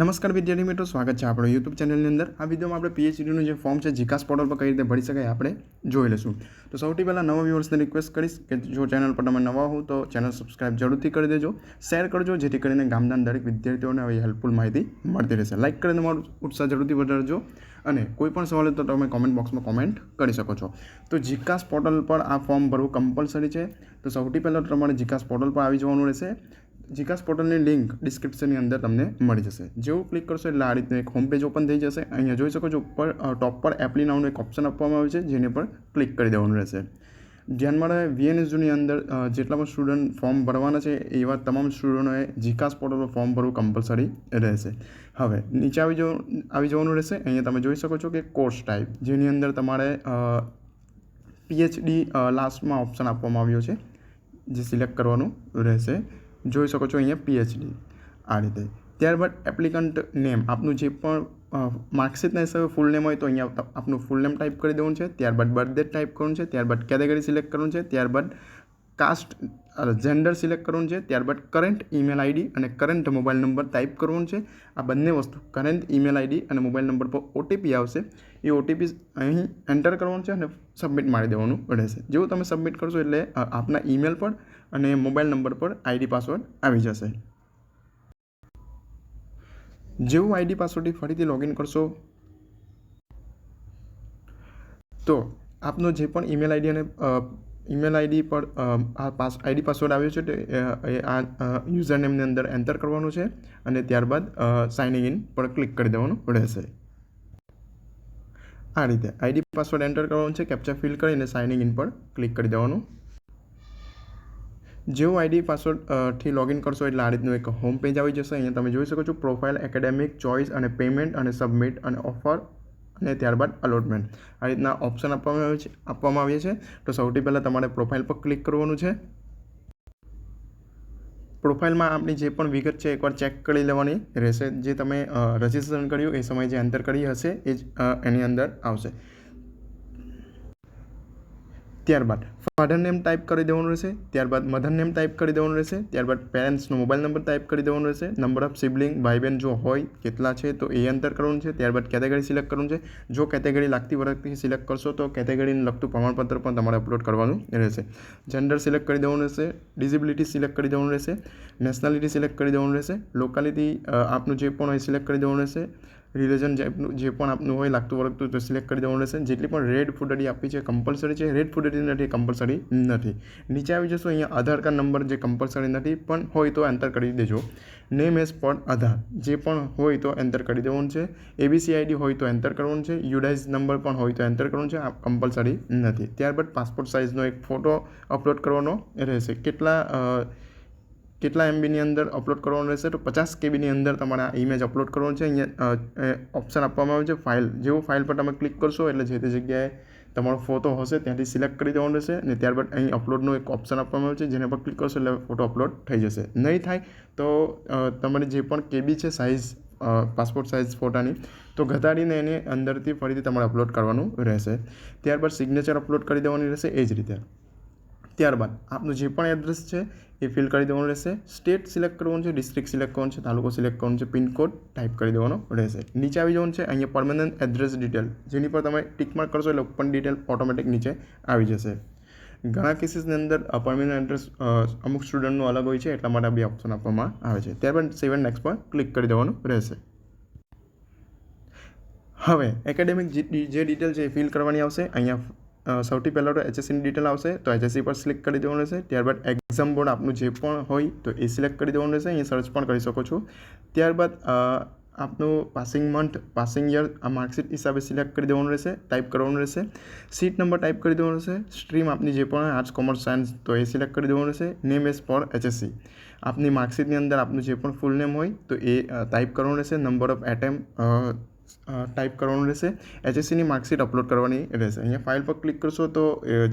નમસ્કાર વિદ્યાર્થી મિત્રો, સ્વાગત છે આપણો યુટ્યુબ ચેનલની અંદર. આ વિડીયોમાં આપણે પીએચડીનું જે ફોર્મ છે, જીકાસ પોર્ટલ પર કઈ રીતે ભરી શકાય આપણે જોઈ લઈશું. તો સૌથી પહેલાં નવા વ્યુઅર્સને રિક્વેસ્ટ કરીશ કે જો ચેનલ પર તમે નવા હો તો ચેનલ સબસ્ક્રાઇબ જરૂરથી કરી દેજો. શેર કરજો, જેથી કરીને ગામના દરેક વિદ્યાર્થીઓને આવી હેલ્પફુલ માહિતી મળતી રહેશે. લાઇક કરીને તમારો ઉત્સાહ જરૂરથી વધારજો અને કોઈ પણ સવાલ તો તમે કોમેન્ટ બોક્સમાં કોમેન્ટ કરી શકો છો. તો જીકાસ પોર્ટલ પર આ ફોર્મ ભરવું કમ્પલસરી છે. તો સૌથી પહેલાં તમારે જીકાસ પોર્ટલ પર આવી જવાનું રહેશે. જીકાસ પોર્ટલની લિંક ડિસ્ક્રિપ્શનની અંદર તમને મળી જશે. જેવું ક્લિક કરશો એટલે આ રીતનું એક હોમ પેજ ઓપન થઈ જશે. અહીંયા જોઈ શકો છો ઉપર ટોપ પર એપલી નામનું એક ઓપ્શન આપવામાં આવ્યું છે, જેને પર ક્લિક કરી દેવાનું રહેશે. ધ્યાનમાં રહે વીએનએસયુની અંદર જેટલા પણ સ્ટુડન્ટ ફોર્મ ભરવાના છે, એવા તમામ સ્ટુડન્ટોએ જીકાસ પોર્ટલ પર ફોર્મ ભરવું કમ્પલસરી રહેશે. હવે, નીચે આવી જવું, આવી જવાનું રહેશે. અહીંયા તમે જોઈ શકો છો કે કોર્સ ટાઈપ જેની અંદર તમારે પીએચડી લાસ્ટમાં ઓપ્શન આપવામાં આવ્યો છે, જે સિલેક્ટ કરવાનું રહેશે. જોઈ શકો છો અહીંયા પીએચડી આ રીતે. ત્યારબાદ એપ્લિકન્ટ નેમ આપનું જે પણ માર્કશીટના હિસાબે ફૂલ નેમ હોય તો અહીંયા આપનું ફૂલ નેમ ટાઈપ કરી દેવાનું છે. ત્યારબાદ બર્થ ડેટ ટાઈપ કરવાનું છે. ત્યારબાદ કેટેગરી સિલેક્ટ કરવાનું છે. ત્યારબાદ કાસ્ટ જેન્ડર સિલેક્ટ કરવાનું છે, ત્યારબાદ કરંટ ઈમેલ આઈડી અને કરંટ મોબાઈલ નંબર ટાઈપ કરવાનું છે. આ બંને વસ્તુ કરંટ ઈમેલ આઈડી અને મોબાઈલ નંબર પર ઓટીપી આવશે. એ ઓટીપી અહીં એન્ટર કરવાનું છે અને સબમિટ મારી દેવાનું રહેશે. જેવું તમે સબમિટ કરશો એટલે આપના ઈમેલ પર અને મોબાઈલ નંબર પર આઈડી પાસવર્ડ આવી જશે. જેવું આઈડી પાસવર્ડથી ફરીથી લોગિન કરશો, તો આપનો જે પણ ઈમેલ આઈડી અને ઈમેલ આઈડી પર આ પાસ આઈડી પાસવર્ડ આવ્યો છે તો, એ આ યુઝર નેમની અંદર એન્ટર કરવાનું છે અને ત્યારબાદ સાઇનિંગ ઇન પર ક્લિક કરી દેવાનું રહેશે. આ રીતે આઈડી પાસવર્ડ એન્ટર કરવાનું છે કેપ્ચા ફિલ કરીને સાઇનિંગ ઇન પર ક્લિક કરી દેવાનું. જેવું આઈડી પાસવર્ડથી લોગિન કરશો એટલે આ રીતનું એક હોમ પેજ આવી જશે. અહીંયા તમે જોઈ શકો છો પ્રોફાઇલ એકેડેમિક ચોઇસ અને પેમેન્ટ અને સબમિટ અને ઓફર અને ત્યારબાદ અલોટમેન્ટ આ રીતના ઓપ્શન આપવામાં આવે છે, આપવામાં આવ્યા છે. તો સૌથી પહેલાં તમારે પ્રોફાઇલ પર ક્લિક કરવાનું છે. પ્રોફાઇલમાં આપણી જે પણ વિગત છે, એકવાર ચેક કરી લેવાની. રહેશે જે તમે રજિસ્ટ્રેશન કર્યું, એ સમયે જે એન્ટર કરી હશે, એ જ એની અંદર આવશે. ત્યારબાદ ફાધર નેમ ટાઈપ કરી દેવાનું રહેશે. ત્યારબાદ મધર નેમ ટાઈપ કરી દેવાનું રહેશે. ત્યારબાદ પેરેન્ટ્સનો મોબાઈલ નંબર ટાઈપ કરી દેવાનો રહેશે. નંબર ઓફ સિબલિંગ ભાઈ બહેન જો હોય, કેટલા છે, તો એ અંતર કરવાનું છે. ત્યારબાદ કેટેગરી સિલેક્ટ કરવાનું છે. જો કેટેગરી લાગતી વળગતી સિલેક્ટ કરશો, તો કેટેગરીને લગતું પ્રમાણપત્ર પણ તમારે અપલોડ કરવાનું રહેશે. જેન્ડર સિલેક્ટ કરી દેવાનું રહેશે. ડિઝિબિલિટી સિલેક્ટ કરી દેવાનું રહેશે. નેશનાલિટી સિલેક્ટ કરી દેવાનું રહેશે. લોકાલિટી આપનું જે પણ હોય સિલેક્ટ કરી દેવાનું રહેશે. રિલિજન જે પણ આપનું હોય, લાગતું વળગતું તો સિલેક્ટ કરી દેવાનું રહેશે. જેટલી પણ રેડ ફૂડડી આપી છે કમ્પલસરી છે રેડ ફૂડડી નથી કમ્પલસરી નથી. નીચે આવી જશો, અહીંયા આધાર કાર્ડ નંબર જે કમ્પલસરી નથી, પણ હોય તો એન્ટર કરી દેજો. નેમ એઝ પર આધાર. જે પણ હોય તો એન્ટર કરી દેવાનું છે. એબીસી આઈડી હોય તો એન્ટર કરવાનું છે. યુડાઇઝ નંબર પણ હોય તો એન્ટર કરવાનું છે. આ કમ્પલસરી નથી. ત્યારબાદ પાસપોર્ટ સાઇઝનો એક ફોટો અપલોડ કરવાનો રહેશે. કેટલા કેટલા એમબીની અંદર અપલોડ કરવાનું રહેશે? તો પચાસ કેબીની અંદર તમારે આ ઇમેજ અપલોડ કરવાનું છે. અહીંયા ઓપ્શન આપવામાં આવ્યું છે ફાઇલ જેવો ફાઇલ પર તમે ક્લિક કરશો એટલે જે તે જગ્યાએ તમારો ફોટો હશે ત્યાંથી સિલેક્ટ કરી દેવાનો રહેશે અને ત્યારબાદ અહીં અપલોડનો એક ઓપ્શન આપવામાં આવ્યું છે. જેના પર ક્લિક કરશો એટલે ફોટો અપલોડ થઈ જશે. નહીં થાય તો તમારી જે પણ કેબી છે સાઇઝ પાસપોર્ટ સાઇઝ ફોટાની તો ઘટાડીને એની અંદરથી ફરીથી તમારે અપલોડ કરવાનું રહેશે. ત્યારબાદ સિગ્નેચર અપલોડ કરી દેવાની રહેશે. એ જ રીતે. ત્યારબાદ આપનું જે પણ એડ્રેસ છે, એ ફિલ કરી દેવાનું રહેશે. સ્ટેટ સિલેક્ટ કરવાનું છે ડિસ્ટ્રિક્ટ સિલેક્ટ કરવાનું છે, તાલુકો સિલેક્ટ કરવાનું છે પિનકોડ ટાઈપ કરી દેવાનો રહેશે. નીચે આવી જવાનું છે, અહીંયા પરમનન્ટ એડ્રેસ ડિટેલ જેની પર તમે ટિક માર્ક કરશો એટલે ઓપન ડિટેલ ઓટોમેટિક નીચે આવી જશે. ઘણા કેસીસની અંદર પરમનન્ટ એડ્રેસ અમુક સ્ટુડન્ટનું અલગ હોય છે, એટલા માટે બે ઓપ્શન આપવામાં આવે છે. ત્યારબાદ સેવન નેક્સ્ટ પર ક્લિક કરી દેવાનું રહેશે. હવે એકેડેમિક જે ડિટેલ છે એ ફિલ કરવાની આવશે. અહીંયા સૌથી પહેલાં તો એચએસસીની ડિટેલ આવશે, તો એચએસસી પર સિલેક્ટ કરી દેવાનું રહેશે. ત્યારબાદ એક્ઝામ બોર્ડ આપનું જે પણ હોય, તો એ સિલેક્ટ કરી દેવાનું રહેશે. અહીં સર્ચ પણ કરી શકો છો. ત્યારબાદ આપનું પાસિંગ મંથ પાસિંગ યર આ માર્કશીટ હિસાબે સિલેક્ટ કરી દેવાનું રહેશે. ટાઈપ કરવાનું રહેશે. સીટ નંબર ટાઈપ કરી દેવાનું રહેશે. સ્ટ્રીમ આપની જે પણ આર્ટ્સ કોમર્સ સાયન્સ તો એ સિલેક્ટ કરી દેવાનું રહેશે. નેમ એઝ ફોર એચએસસી આપની માર્કશીટની અંદર આપનું જે પણ ફૂલ નેમ હોય, તો એ ટાઈપ કરવાનું રહેશે. નંબર ઓફ એટેમ ટાઈપ કરવાનું રહેશે. એચએસસીની માર્કશીટ અપલોડ કરવાની રહેશે. અહીંયા ફાઇલ પર ક્લિક કરશો તો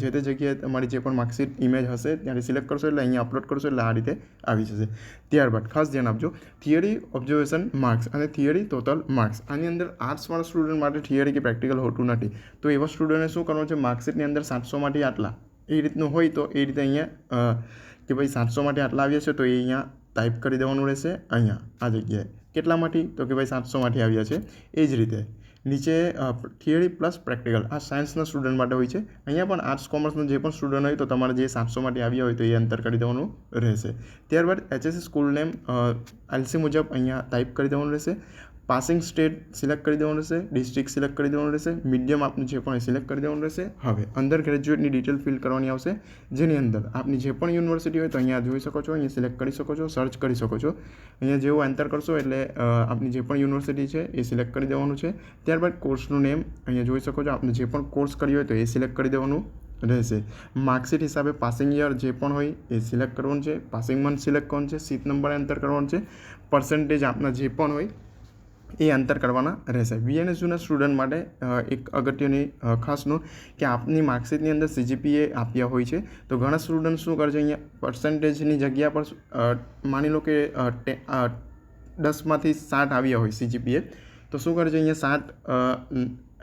જે તે જગ્યાએ તમારી જે પણ માર્કશીટ ઇમેજ હશે ત્યારે સિલેક્ટ કરશો એટલે અહીંયા અપલોડ કરશો એટલે આ રીતે આવી જશે. ત્યારબાદ ખાસ ધ્યાન આપજો થિયરી ઓબ્ઝર્વેશન માર્ક્સ અને થિયરી ટોટલ માર્ક્સ આની અંદર આર્ટ્સવાળા સ્ટુડન્ટ માટે થિયરી કે પ્રેક્ટિકલ હોતું નથી. તો એવા સ્ટુડન્ટે શું કરવાનું છે? માર્કશીટની અંદર સાતસોમાંથી આટલા. એ રીતનું હોય તો એ રીતે અહીંયા કે ભાઈ સાતસોમાંથી આટલા આવ્યા છે તો એ અહીંયા ટાઈપ કરી દેવાનું રહેશે, અહીંયા, આ જગ્યાએ. કેટલામાંથી તો કે ભાઈ સાતસોમાંથી આવ્યા છે. એ જ રીતે. નીચે થિયરી પ્લસ પ્રેક્ટિકલ આ સાયન્સના સ્ટુડન્ટ માટે હોય છે. અહીંયા પણ આર્ટ્સ કોમર્સનો જે પણ સ્ટુડન્ટ હોય તો તમારે જે સાતસોમાંથી આવ્યા હોય તો એ અંતર કરી દેવાનું રહેશે. ત્યારબાદ એચએસસી સ્કૂલ નેમ એલસી મુજબ અહીંયા ટાઈપ કરી દેવાનું રહેશે. પાસિંગ સ્ટેટ સિલેક્ટ કરી દેવાનું રહેશે ડિસ્ટ્રિક્ટ સિલેક્ટ કરી દેવાનું રહેશે મીડિયમ આપનું જે પણ સિલેક્ટ કરી દેવાનું રહેશે. હવે, અંદર ગ્રેજ્યુએટની ડિટેલ ફિલ કરવાની આવશે, જેની અંદર આપની જે પણ યુનિવર્સિટી હોય તો અહીંયા જોઈ શકો છો, અહીંયા સિલેક્ટ કરી શકો છો સર્ચ કરી શકો છો. અહીંયા જેવું એન્ટર કરશો એટલે આપની જે પણ યુનિવર્સિટી છે એ સિલેક્ટ કરી દેવાનું છે. ત્યારબાદ કોર્સનું નેમ અહીંયા જોઈ શકો છો, આપને જે પણ કોર્સ કર્યો હોય તો એ સિલેક્ટ કરી દેવાનું રહેશે. માર્કશીટ હિસાબે પાસિંગ યર જે પણ હોય એ સિલેક્ટ કરવાનું છે. પાસિંગ મંથ સિલેક્ટ કરવાનું છે. સીટ નંબર એન્ટર કરવાનું છે. પર્સન્ટેજ આપના જે પણ હોય એ અંતર કરવાના રહેશે. વીએનએસયુના સ્ટુડન્ટ માટે એક અગત્યની ખાસ નોંધ કે આપની માર્કશીટની અંદર સીજીપીએ આપ્યા હોય છે. તો ઘણા સ્ટુડન્ટ શું કરશે અહીંયા? પર્સન્ટેજની જગ્યા પર માની લો કે દસમાંથી સાઠ આવ્યા હોય સીજીપીએ તો શું કરજે અહીંયા? સાત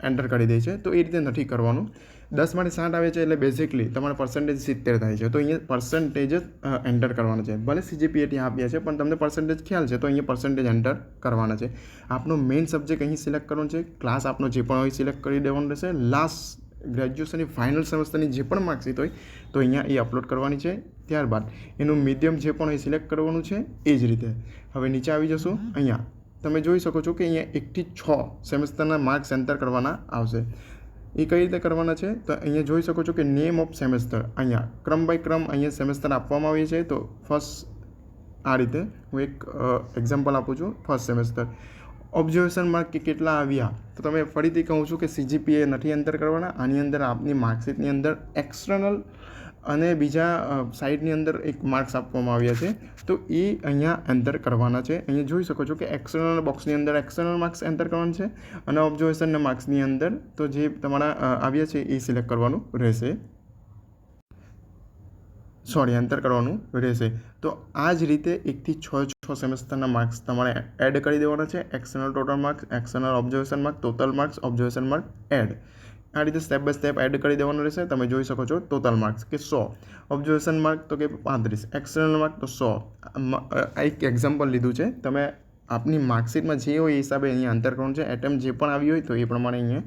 એન્ટર કરી દે છે. તો એ રીતે નથી કરવાનું. દસમાંથી સાઠ આવે છે એટલે બેઝિકલી તમારે પર્સન્ટેજ સિત્તેર થાય છે. તો અહીંયા પર્સન્ટેજ જ એન્ટર કરવાના છે. ભલે સીજીપીએ ત્યાં આપ્યા છે, પણ તમને પર્સન્ટેજ ખ્યાલ છે, તો અહીંયા પર્સન્ટેજ એન્ટર કરવાના છે. આપનો મેઇન સબ્જેક્ટ અહીં સિલેક્ટ કરવાનો છે. ક્લાસ આપનો જે પણ હોય સિલેક્ટ કરી દેવાનો રહેશે. લાસ્ટ ગ્રેજ્યુએશનની ફાઇનલ સેમેસ્ટરની જે પણ માર્કશીટ હોય, તો અહીંયા એ અપલોડ કરવાની છે. ત્યારબાદ એનું મીડિયમ જે પણ હોય સિલેક્ટ કરવાનું છે, એ જ રીતે. હવે નીચે આવી જશું. અહીંયા તમે જોઈ શકો છો કે અહીંયા એકથી છ સેમેસ્ટરના માર્ક્સ એન્ટર કરવાના આવશે. એ કઈ રીતે કરવાના છે? તો અહીંયા જોઈ શકો છો કે નેમ ઓફ સેમેસ્ટર અહીંયા ક્રમ બાય ક્રમ અહીંયા સેમેસ્ટર આપવામાં આવે છે. તો ફર્સ્ટ આ રીતે હું એક એક્ઝામ્પલ આપું છું. ફર્સ્ટ સેમેસ્ટર ઓબ્ઝર્વેશન માર્ક કેટલા આવ્યા? તો તમે ફરીથી કહું છું કે સીજીપીએ નથી અંદર કરવાના. આની અંદર આપની માર્કશીટની અંદર એક્સટર્નલ અને બીજા સાઇડની અંદર એક માર્ક્સ આપવામાં આવ્યા છે. તો એ અહીંયા એન્ટર કરવાના છે. અહીંયા જોઈ શકો છો કે એક્સટર્નલ બોક્સની અંદર એક્સટર્નલ માર્ક્સ એન્ટર કરવાનું છે અને ઓબ્ઝર્વેશનના માર્ક્સની અંદર તો જે તમારા આવ્યા છે એ સિલેક્ટ કરવાનું રહેશે. સોરી, એન્ટર કરવાનું રહેશે. તો આ જ રીતે એકથી છ છ સેમેસ્ટરના માર્ક્સ તમારે એડ કરી દેવાના છે. External total marks, external observation mark total marks, observation mark, add. આ રીતે સ્ટેપ બાય સ્ટેપ એડ કરી દેવાનું રહેશે. તમે જોઈ શકો છો ટોટલ માર્ક્સ કે સો. ઓબ્ઝર્વેશન માર્ક તો કે પાંત્રીસ. એક્સટર્નલ માર્ક તો સો. આ એક એક્ઝામ્પલ લીધું છે. તમે આપની માર્કશીટમાં જે હોય એ હિસાબે અહીંયા અંતરકોણ છે. એટેમ જે પણ આવી હોય તો એ પ્રમાણે અહીંયા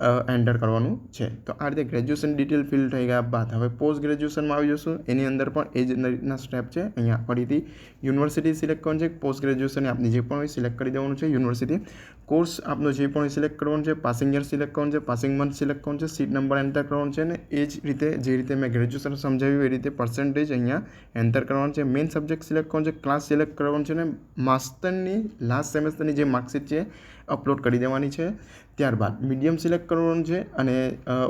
એન્ટર કરવાનું છે. તો આ રીતે ગ્રેજ્યુએશન ડિટેલ ફિલ થઈ ગયા બાદ હવે પોસ્ટ ગ્રેજ્યુએશનમાં આવી જશું. એની અંદર પણ એ જ રીતના સ્ટેપ છે. અહીંયા ફરીથી યુનિવર્સિટી સિલેક્ટ કરવાનું છે. પોસ્ટ ગ્રેજ્યુએશન આપની જે પણ હોય સિલેક્ટ કરી દેવાનું છે. યુનિવર્સિટી કોર્સ આપનો જે પણ હોય સિલેક્ટ કરવાનું છે. પાસિંગ યર સિલેક્ટ કરવાનું છે. પાસિંગ મંથ સિલેક્ટ કરવાનું છે. સીટ નંબર એન્ટર કરવાનું છે અને એ જ રીતે જે રીતે મેં ગ્રેજ્યુએશન સમજાવ્યું એ રીતે પર્સન્ટેજ અહીંયા એન્ટર કરવાનું છે. મેઇન સબ્જેક્ટ સિલેક્ટ કરવાનું છે. ક્લાસ સિલેક્ટ કરવાનું છે અને માસ્ટરની લાસ્ટ સેમેસ્ટરની જે માર્કશીટ છે અપલોડ કરી દેવાની છે. ત્યારબાદ મીડિયમ સિલેક્ટ કરવાનું છે અને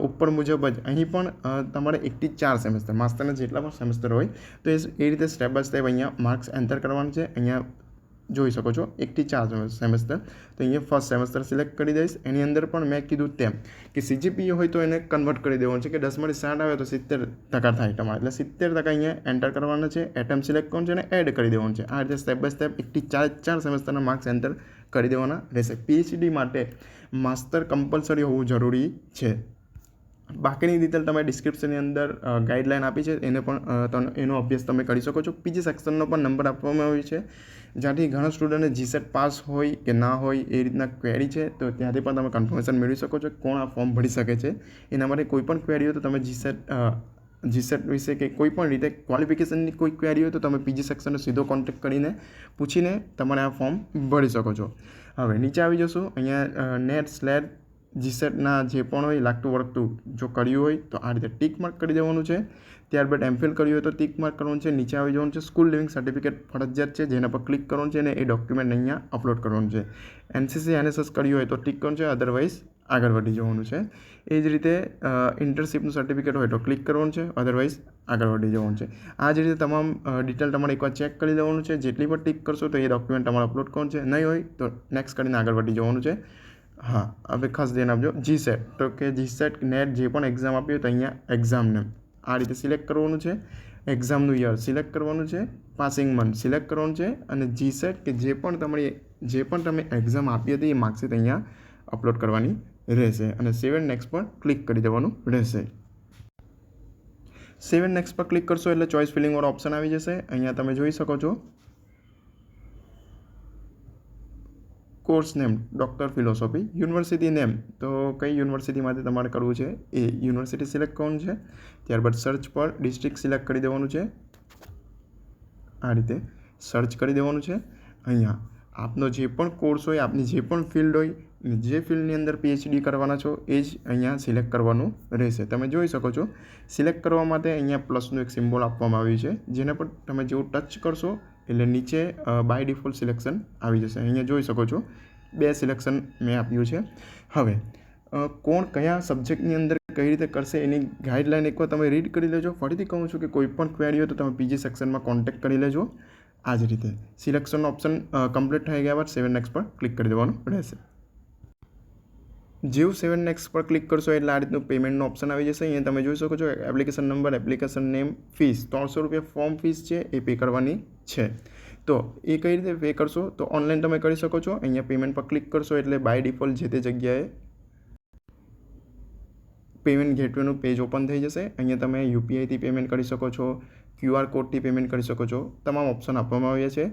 ઉપર મુજબ જ અહીં પણ તમારે એકથી ચાર સેમેસ્ટર માસ્ટરના જેટલા પણ સેમેસ્ટર હોય, તો એ રીતે સ્ટેપ બાય સ્ટેપ અહીંયા માર્ક્સ એન્ટર કરવાનું છે. અહીંયા જોઈ શકો છો એકથી ચાર સેમેસ્ટર. તો અહીંયા ફર્સ્ટ સેમેસ્ટર સિલેક્ટ કરી દઈશ. એની અંદર પણ મેં કીધું તેમ કે સીજીપીએ હોય તો એને કન્વર્ટ કરી દેવાનું છે કે દસમાંથી સાઠ આવે તો સિત્તેર ટકા થાય તમારે. એટલે સિત્તેર ટકા અહીંયા એન્ટર કરવાના છે. એટમ સિલેક્ટ કરવાનું છે અને એડ કરી દેવાનું છે. આ રીતે સ્ટેપ બાય સ્ટેપ એકથી ચાર ચાર સેમેસ્ટરના માર્ક્સ એન્ટર કરી દેવાના રહેશે. પીએચડી માટે માસ્ટર કમ્પલસરી હોવું જરૂરી છે. બાકીની ડિટેલ તમે ડિસ્ક્રિપ્શનની અંદર ગાઈડલાઈન આપી છે. એને પણ એનો અભ્યાસ તમે કરી શકો છો. પીજી સેક્શનનો પણ નંબર આપવામાં આવ્યો છે. જ્યાંથી ઘણા સ્ટુડન્ટને જીસેટ પાસ હોય કે ના હોય એ રીતના ક્વેરી છે, તો ત્યાંથી પણ તમે કન્ફર્મેશન મેળવી શકો છો કોણ આ ફોર્મ ભરી શકે છે. એના માટે કોઈ પણ ક્વેરી હોય તો તમે જીસેટ જીસેટ વિશે કે કોઈ પણ રીતે ક્વોલિફિકેશનની કોઈ ક્વેરી હોય તો તમે પીજી સેક્શનનો સીધો કોન્ટેક્ટ કરીને પૂછીને તમારે આ ફોર્મ ભરી શકો છો. હવે નીચે આવી જશું. અહીંયા નેટ સ્લેટ જીસેટના જે પણ હોય, લાગતું વળગતું જો કર્યું હોય, તો આ રીતે ટીક માર્ક કરી દેવાનું છે. ત્યારબાદ એમફિલ કર્યું હોય તો ટીક માર્ક કરવાનું છે. નીચે આવી જવાનું છે. સ્કૂલ લિવિંગ સર્ટિફિકેટ ફરજિયાત છે. જેના પર ક્લિક કરવાનું છે અને એ ડોક્યુમેન્ટ અહીંયા અપલોડ કરવાનું છે. એનસીસી એનએસએસ કર્યું હોય તો ટીક કરવાનું છે. અદરવાઇઝ આગળ વધી જવાનું છે. એ જ રીતે ઇન્ટર્નશીપનું સર્ટિફિકેટ હોય તો ક્લિક કરવાનું છે અધરવાઇઝ આગળ વધી જવાનું છે. આ જ રીતે તમામ ડિટેલ તમારે એકવાર ચેક કરી લેવાનું છે. જેટલી પણ ટિક કરશો તો એ ડોક્યુમેન્ટ તમારે અપલોડ કરવાનું છે. નહીં હોય તો નેક્સ્ટ કરીને આગળ વધી જવાનું છે. હા, હવે ખાસ ધ્યાન આપજો. જી સેટ તો કે જી સેટ નેટ જે પણ એક્ઝામ આપી તો અહીંયા એક્ઝામને આ રીતે સિલેક્ટ કરવાનું છે. એક્ઝામનું યર સિલેક્ટ કરવાનું છે. પાસિંગ મંથ સિલેક્ટ કરવાનું છે. અને જી સેટ કે જે પણ તમારી, જે પણ તમે એક્ઝામ આપી હતી એ માર્કશીટ અહીંયા અપલોડ કરવાની રહેશે અને સેવન નેક્સ્ટ પર ક્લિક કરી દેવાનું રહેશે. સેવન નેક્સ્ટ પર ક્લિક કરશો એટલે ચોઇસ ફિલિંગવાળો ઓપ્શન આવી જશે. અહીંયા તમે જોઈ શકો છો. Course name doctor philosophy university name તો કઈ યુનિવર્સિટીમાંથી તમારે કરવું છે? એ યુનિવર્સિટી સિલેક્ટ કરવાનું છે. ત્યારબાદ સર્ચ પર ડિસ્ટ્રિક્ટ સિલેક્ટ કરી દેવાનું છે. આ રીતે સર્ચ કરી દેવાનું છે. અહીંયા આપનો જે પણ કોર્સ હોય, આપની જે પણ ફિલ્ડ હોય જે ફિલ્ડની અંદર પીએચડી કરવાના છો, એ જ અહીંયા સિલેક્ટ કરવાનું રહેશે. તમે જોઈ શકો છો સિલેક્ટ કરવા માટે અહીંયા પ્લસનું એક સિમ્બોલ આપવામાં આવ્યું છે, જેને પર તમે જેવું ટચ કરશો, એટલે નીચે બાય ડિફોલ્ટ સિલેક્શન આવી જશે. અહીંયા જોઈ શકો છો, બે સિલેક્શન મેં આપ્યું છે. હવે કોણ કયા સબ્જેક્ટની અંદર કઈ રીતે કરશે એની ગાઈડલાઈન એકવાર તમે રીડ કરી લેજો. ફરીથી કહું છું કે કોઈ પણ ક્વેરી હોય તો તમે પીજી સેક્શનમાં કોન્ટેક્ટ કરી લેજો. આ જ રીતે. સિલેક્શનનો ઓપ્શન કમ્પ્લીટ થઈ ગયા બાદ સેવન નેક્સ્ટ પર ક્લિક કરી દેવાનું રહેશે. જેવું સેવન નેક્સ્ટ પર ક્લિક કરશો એટલે આ રીતનું પેમેન્ટનો ઓપ્શન આવી જશે. અહીંયા તમે જોઈ શકો છો application number application name fees ત્રણસો રૂપિયા ફોર્મ ફીસ છે, એ પે કરવાની છે. તો એ કઈ રીતે પે કરશો? તો ઓનલાઈન તમે કરી શકો છો. અહીંયા પેમેન્ટ પર ક્લિક કરશો એટલે બાય ડિફોલ્ટ જે તે જગ્યાએ પેમેન્ટ ગેટવેનું પેજ ઓપન થઈ જશે. અહીંયા તમે યુપીઆઈથી પેમેન્ટ કરી શકો છો. ક્યુઆર કોડથી પેમેન્ટ કરી શકો છો. તમામ ઓપ્શન આપવામાં આવ્યા છે.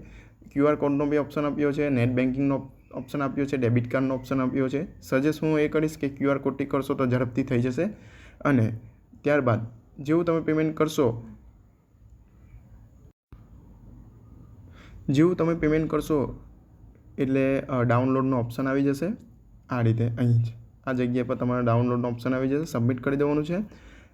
ક્યુઆર કોડનો બી ઓપ્શન આપ્યો છે. નેટ બેન્કિંગનો ઓપ્શન આપ્યો છે. ડેબિટ કાર્ડનો ઓપ્શન આપ્યો છે. સજેસ્ટ હું એ કરીશ કે ક્યુઆર કોડથી કરશો તો ઝડપથી થઈ જશે. અને ત્યારબાદ જેવું તમે પેમેન્ટ કરશો જેવું તમે પેમેન્ટ કરશો એટલે ડાઉનલોડનો ઓપ્શન આવી જશે. આ રીતે અહીં જ. આ જગ્યા પર તમારે ડાઉનલોડનો ઓપ્શન આવી જશે. સબમિટ કરી દેવાનું છે.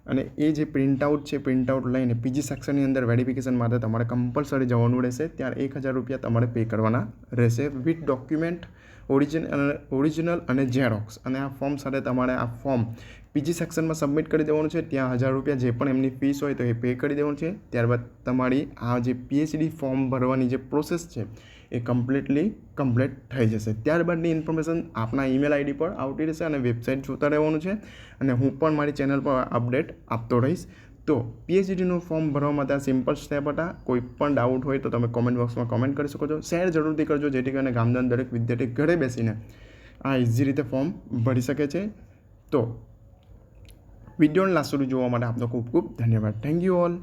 અને એ જે પ્રિન્ટઆઉટ છે પ્રિન્ટઆઉટ લઈને પીજી સેક્શનની અંદર વેરિફિકેશન માટે તમારે કમ્પલસરી જવાનું રહેશે. ત્યારે એક હજાર રૂપિયા તમારે પે કરવાના રહેશે વિથ ડોક્યુમેન્ટ ઓરિજિન ઓરિજિનલ અને ઝેરોક્સ અને આ ફોર્મ સાથે તમારે આ ફોર્મ પીજી સેક્શનમાં સબમિટ કરી દેવાનું છે. ત્યાં હજાર રૂપિયા જે પણ એમની ફીસ હોય તો એ પે કરી દેવાનું છે. ત્યારબાદ તમારી આ જે પીએચડી ફોર્મ ભરવાની જે પ્રોસેસ છે એ કમ્પ્લીટલી કમ્પ્લીટ થઈ જશે. ત્યારબાદની ઇન્ફોર્મેશન આપના ઈમેલ આઈડી પર આવતી રહેશે અને વેબસાઇટ જોતા રહેવાનું છે અને હું પણ મારી ચેનલ પર અપડેટ આપતો રહીશ. તો પીએચડીનું ફોર્મ ભરવા માટે આ સિમ્પલ સ્ટેપ હતા. કોઈ પણ ડાઉટ હોય તો તમે કોમેન્ટ બોક્સમાં કોમેન્ટ કરી શકો છો. શેર જરૂરથી કરજો, જેથી કરીને ગામના દરેક વિદ્યાર્થી ઘરે બેસીને આ ઇઝી રીતે ફોર્મ ભરી શકે છે. તો વિડીયોને લાસ્ટ સુધી જોવા માટે આપનો ખૂબ ખૂબ ધન્યવાદ. Thank you all